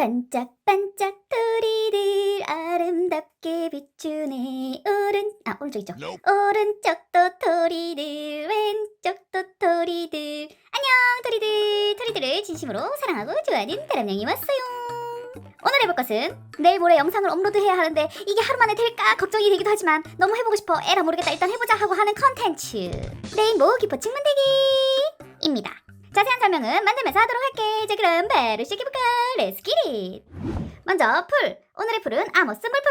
반짝반짝 토리들 아름답게 비추네. 오른 아 오른쪽 있죠. Nope. 오른쪽 도 토리들 왼쪽 도 토리들. 안녕 토리들. 토리들을 진심으로 사랑하고 좋아하는 다람냥이 왔어요. 오늘 해볼 것은 내일 모레 영상을 업로드해야 하는데 이게 하루 만에 될까 걱정이 되기도 하지만 너무 해보고 싶어 에라 모르겠다. 일단 해보자 하고 하는 컨텐츠. 레인보우 기포층 만들기입니다 자세한 설명은 만들면서 하도록 할게. 자 그럼 바로 시작해볼까? 렛츠 기릿 먼저 풀. 오늘의 풀은 아모스 물풀.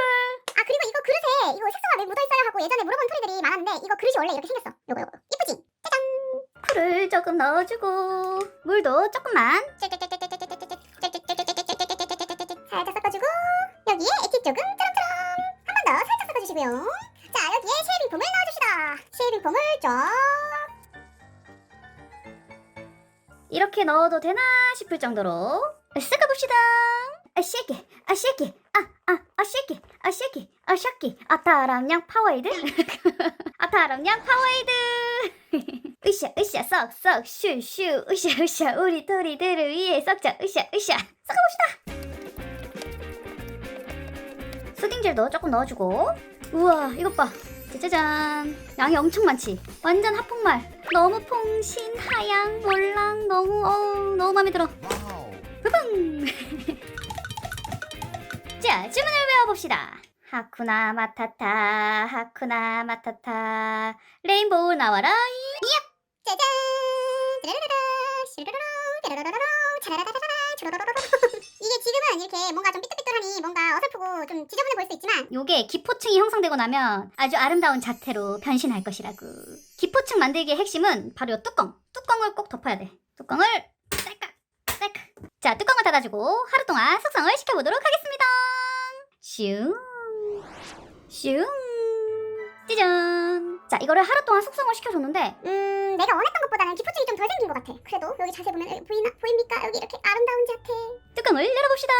아 그리고 이거 그릇에 이거 색소가 왜 묻어있어요 하고 예전에 물어본 소리들이 많았는데 이거 그릇이 원래 이렇게 생겼어. 요거 요거. 이쁘지? 풀을 조금 넣어주고 물도 조금만. 살짝 섞어주고 여기에 액티 조금 쩌렁쩌렁 한번 더 살짝 섞어주시고요. 자 여기에 쉐이빙 폼을 넣어줍시다. 쉐이빙 폼을 쫙 이렇게 넣어도 되나 싶을 정도로. 섞어봅시다. 아 쉐키 아 쉐키 아 아 아 쉐키 아 쉐키 아 쉐키 아타람냥 파워에이드? 아타람냥 파워에이드. 으쌰 으쌰 썩 썩 슈 슈. 으쌰 으쌰. 우리 토리들을 위해 썩자. 으쌰 으쌰. 섞어봅시다. 수딩젤도 조금 넣어주고. 우와 이것 봐. 짜자잔. 양이 엄청 많지. 완전 합폭말. 너무 풍신 하양 너무 마음에 들어. 뿌붕 자 주문을 외워봅시다. 하쿠나 마타타 하쿠나 마타타. 레인보우 나와라. 짜잔! 짜라라라 슈르르르 뾰로로로로 차라라라라라 주로로로로 이게 지금은 이렇게 뭔가 좀 삐뚤삐뚤하니 뭔가 어설프고 좀 지저분해 보일 수 있지만 요게 기포층이 형성되고 나면 아주 아름다운 자태로 변신할 것이라고 기포층 만들기의 핵심은 바로 요 뚜껑 뚜껑을 꼭 덮어야 돼 뚜껑을 자 뚜껑을 닫아주고 하루 동안 숙성을 시켜보도록 하겠습니다. 슝 슝. 짜잔. 자 이거를 하루 동안 숙성을 시켜줬는데 음 내가 원했던 것보다는 기포증이 좀 덜 생긴 것 같아. 그래도 여기 자세히 보면 여기 보이나? 보입니까? 여기 이렇게 아름다운 자태. 뚜껑을 열어봅시다.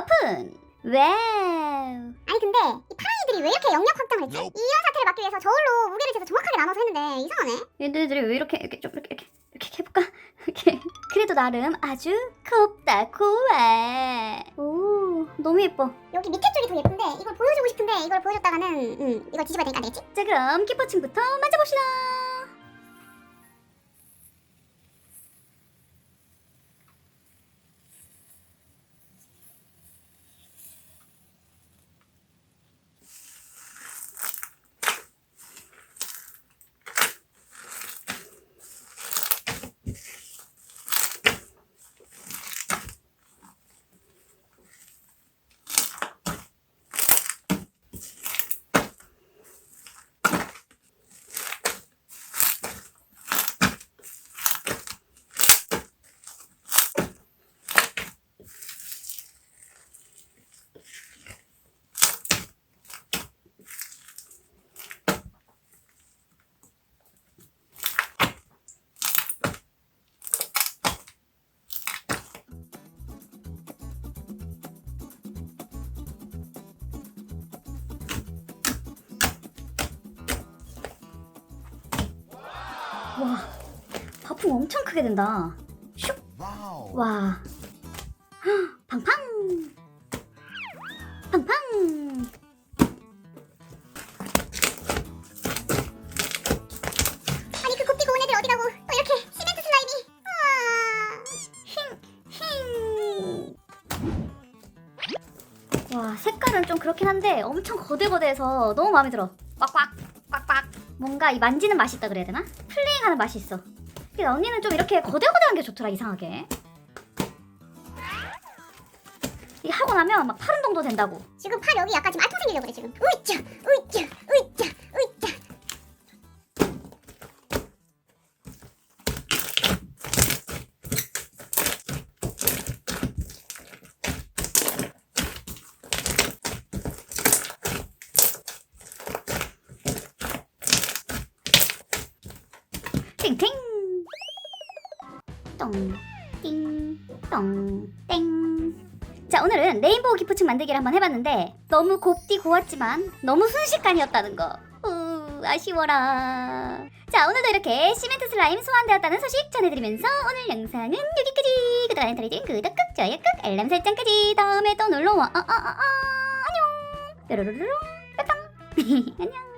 오픈. 와우 근데 이 파랑이들이 왜 이렇게 영역 확장을 했지? 이연 사태를 막기 위해서 저울로 무게를 재서 정확하게 나눠서 했는데 이상하네 얘네들이 왜 이렇게 이렇게 좀 이렇게 이렇게 이렇게 해볼까? 이렇게 그래도 나름 아주 곱다 고와 오 너무 예뻐 여기 밑에 쪽이 더 예쁜데 이걸 보여주고 싶은데 이걸 보여줬다가는 음 이걸 뒤집어야 되니까 안 되겠지? 자 그럼 기포층부터 만져봅시다 와 거품 엄청 크게 된다. Wow. 와. 헉, 팡팡. 팡팡. 아니 그 곱디고 온 애들 어디 가고? 또 이렇게 시멘트 슬라임이. 아와 색깔은 좀 그렇긴 한데 엄청 거대거대해서 너무 마음에 들어. 꽉꽉 꽉꽉. 뭔가 이 만지는 맛이 있다 그래야 되나? 플레잉하는 맛이 있어. 근데 언니는 좀 이렇게 거대거대한 게 좋더라 이상하게. 이 하고 나면 막 팔 운동도 된다고. 지금 팔 여기 약간 지금 알통 생기려고 그래 지금. 으이짜 팅팅. 똥띵똥땡. 자 오늘은 레인보우 기포층 만들기를 한번 해봤는데 너무 곱디 고왔지만 너무 순식간이었다는 거. 우, 아쉬워라. 자 오늘도 이렇게 시멘트 슬라임 소환되었다는 소식 전해드리면서 오늘 영상은 여기까지. 구독 안 해드린 구독 꾹 좋아요 꾹 알람 설정까지 다음에 또 놀러와. 아, 아, 아, 아, 안녕. 뾰로로로롱. 빠빵. 안녕